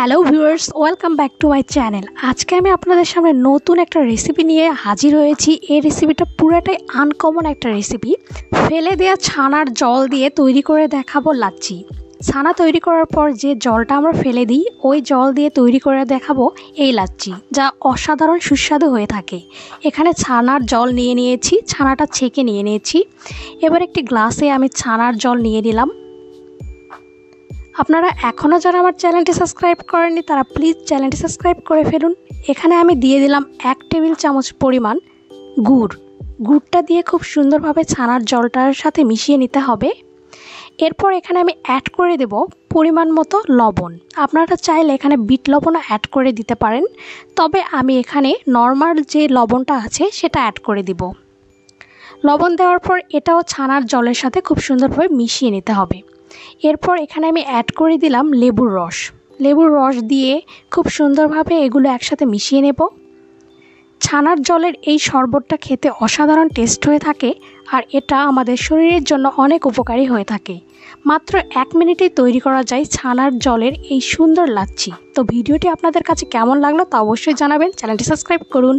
Hello viewers, welcome back to my channel. আজকে আমি আপনাদের সামনে নতুন একটা রেসিপি নিয়ে হাজির হয়েছি। এই রেসিপিটা পুরোটাই আনকমন একটা রেসিপি ফেলে দেওয়া ছানার জল দিয়ে তৈরি করে দেখাবো লাচ্ছি। ছানা তৈরি করার পর যে জলটা আমরা ফেলে দিই, ওই জল দিয়ে তৈরি করে দেখাবো এই লাচ্ছি, যা অসাধারণ সুস্বাদু হয়ে থাকে। এখানে ছানার জল নিয়ে নিয়েছি, ছানাটা ছেঁকে নিয়ে নিয়েছি। এবার একটি গ্লাসে আমি ছানার জল নিয়ে নিলাম। আপনারা এখনও যারা আমার চ্যানেলটি সাবস্ক্রাইব করেননি, তারা প্লিজ চ্যানেলটি সাবস্ক্রাইব করে ফেলুন। এখানে আমি দিয়ে দিলাম এক টেবিল চামচ পরিমাণ গুড়। গুড়টা দিয়ে খুব সুন্দরভাবে ছানার জলটার সাথে মিশিয়ে নিতে হবে। এরপর এখানে আমি অ্যাড করে দেব পরিমাণ মতো লবণ। আপনারা চাইলে এখানে বিট লবণও অ্যাড করে দিতে পারেন। তবে আমি এখানে নর্মাল যে লবণটা আছে, সেটা অ্যাড করে দিব। লবণ দেওয়ার পর এটাও ছানার জলের সাথে খুব সুন্দরভাবে মিশিয়ে নিতে হবে। এরপর এখানে আমি অ্যাড করে দিলাম লেবুর রস। লেবুর রস দিয়ে খুব সুন্দরভাবে এগুলো একসাথে মিশিয়ে নেব। ছানার জলের এই শরবতটা খেতে অসাধারণ টেস্ট হয়ে থাকে আর এটা আমাদের শরীরের জন্য অনেক উপকারী হয়ে থাকে। মাত্র এক মিনিটেই তৈরি করা যায় ছানার জলের এই সুন্দর লাচ্ছি। তো ভিডিওটি আপনাদের কাছে কেমন লাগল তা অবশ্যই জানাবেন। চ্যানেলটি সাবস্ক্রাইব করুন।